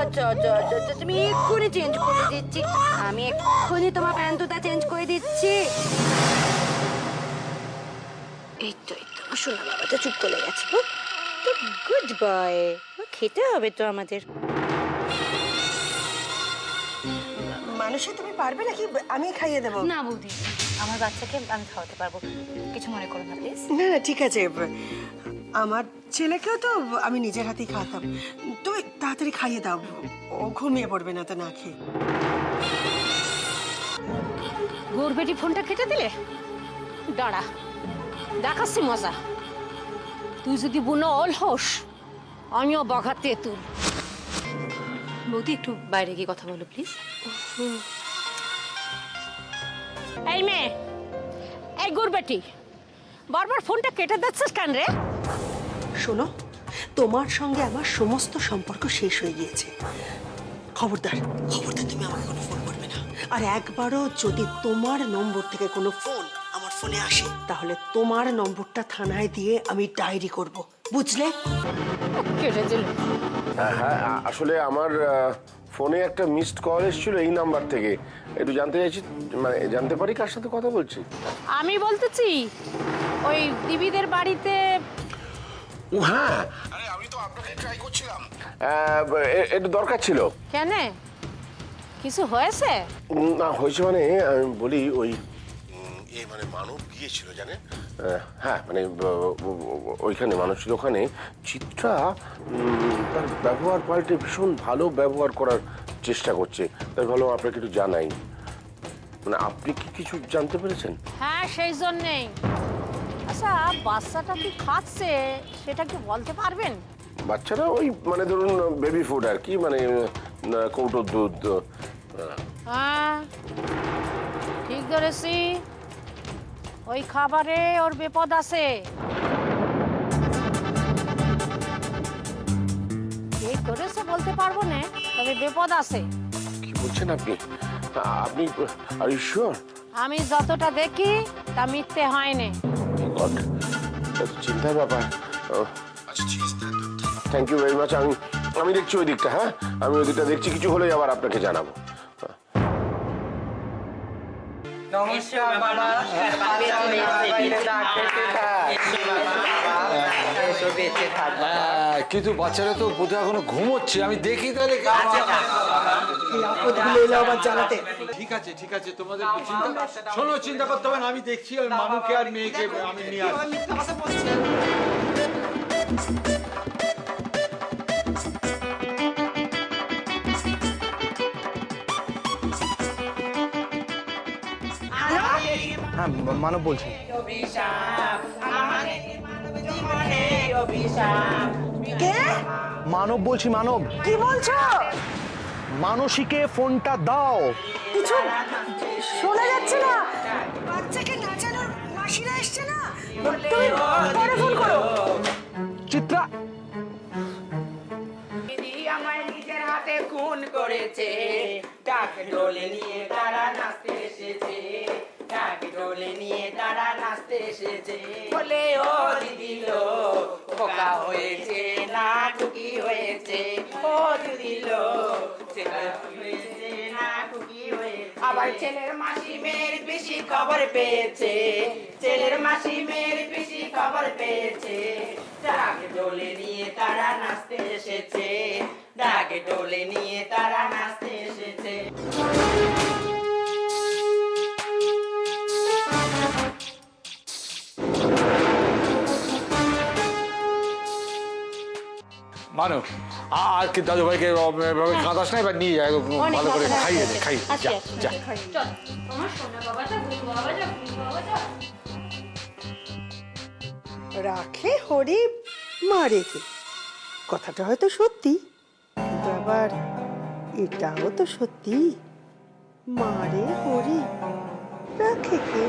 আচ্ছা আচ্ছা আচ্ছা আচ্ছা তুমি এক্ষুনি চেঞ্জ করে দিচ্ছি। আমি এক্ষুনি তোমার প্যান্টুটা চেঞ্জ করে দিচ্ছি। এই তো এই তো শোনা বাবাটা চুপ করে গেছে গুড বয় খেতে হবে তো আমাদের। মানুষে তুমি পারবে নাকি? আমি খাইয়ে দেবো। না বৌদি আমার বাচ্চাকে আমি খাওয়াতে পারব। কিছু মনে করো না প্লিজ না না ঠিক আছে। আমার ছেলেকেও তো আমি নিজের হাতেই খাওয়াতাম। তুমি তাড়াতাড়ি খাইয়ে দাও, ও ঘুমিয়ে পড়বে না তো না খেয়ে। গোর বেটি ফোনটা কেটে দিলে? দাঁড়া, দেখাচ্ছি মজা। তুই যদি বুনো অল হোস, আমিও বাঘা তেঁতুল বৌদি, একটু বাইরে গিয়ে কথা বলো প্লিজ এই মেয়ে, এই গোর বেটি, বারবার ফোনটা কেটে দিচ্ছিস কেন রে? শোনো তোমার সঙ্গে আমার সমস্ত সম্পর্ক শেষ হয়ে গিয়েছে। খবরদার খবরদার তুমি আমাকে কোনো ফোন করবে না। আর একবারও যদি তোমার নম্বর থেকে কোনো ফোন আমার ফোনে আসে তাহলে তোমার নম্বরটা থানায় দিয়ে আমি ডায়েরি করব বুঝলে? কেটে দিল। হ্যাঁ আ- আসলে আমার ফোনে একটা মিসড কল এসেছিল এই নাম্বার থেকে। একটু জানতে চাইছি মানে জানতে পারি কার সাথে কথা বলছি? আমি বলতেছি ওই দিবিদের বাড়িতে ও হ্যাঁ। আরে আমি তো আপনাকে ট্রাই করছিলাম। একটু দরকার ছিল। কেন? কিছু হয়েছে? না হয়েছে মানে আমি বলি ওই এ মানে মানব গিয়েছিল জানেন? হ্যাঁ মানে ওইখানে মানুষের ওখানে চিত্রা তার ব্যবহার পাল্টে ভীষণ ভালো ব্যবহার করার চেষ্টা করছে। তাই ভালো আপনাকে একটু জানাই। মানে আপনি কি কিছু জানতে পেরেছেন? হ্যাঁ সেই জন্যেই। আচ্ছা বাচ্চাটা কি খাচ্ছে সেটা কি বলতে পারবেন? বাচ্চারা ওই মানে ধরুন বেবি ফুড আর কি মানে কৌটোর দুধ হ্যাঁ ঠিক ধরেছি। ওই খাবারে ওর বিপদ আছে। কে করেছে বলতে পারব না তবে বিপদ আছে। কি বলছেন আপনি? আপনি আর আমি যতটা দেখি তা মিথ্যে হয়নি গড চিন্তার ব্যাপার আচ্ছা ঠিক আছে থ্যাংক ইউ ভেরি মাচ আমি আমি দেখছি ওই দিকটা হ্যাঁ আমি ওই দিকটা দেখছি কিছু হলেই আবার আপনাকে জানাব নমস্কার বাবা বেঁচে হ্যাঁ, কিন্তু বাচ্চারা তো বোধহয় এখনও ঘুমোচ্ছে। আমি দেখি তাহলে ঠিক আছে ঠিক আছে তোমাদের চিন্তা শোনো চিন্তা করতে হবে না আমি দেখছি ওই মানুকে আর মেয়েকে আমি নিয়ে আসছি হ্যাঁ মানব বলছি। কে? মানব বলছি মানব। কি বলছো? মানসীকে ফোনটা দাও। কিছু শোনা যাচ্ছে না। বাচ্চাকে নাচানোর মাসিরা এসছে না? তুমি পরে ফোন করো। চিত্রা। দিদি আমায় নিজের হাতে খুন করেছে। ডাক ডোলে নিয়ে তারা নাচতে এসেছে। ডাক ডোলে নিয়ে তারা নাচতে এসেছে। বলে ও দিদি লো বোকা হয়েছে ছেলের মাসি মেয়ের পিসি খবর পেয়েছে। ছেলের মাসি মেয়ের পিসি খবর পেয়েছে। ডাকে ডোলে নিয়ে তারা নাচতে এসেছে। ডাকে ডোলে নিয়ে তারা নাচতে মানো আর কি দাদু ভাইকে এভাবে কাঁদাস না এবার নিয়ে যায় ভালো করে খাইয়ে দে খাইয়ে যা যা। রাখে হরি মারে কে কথাটা হয়তো সত্যি কিন্তু আবার এটাও তো সত্যি। মারে হরি রাখে কে?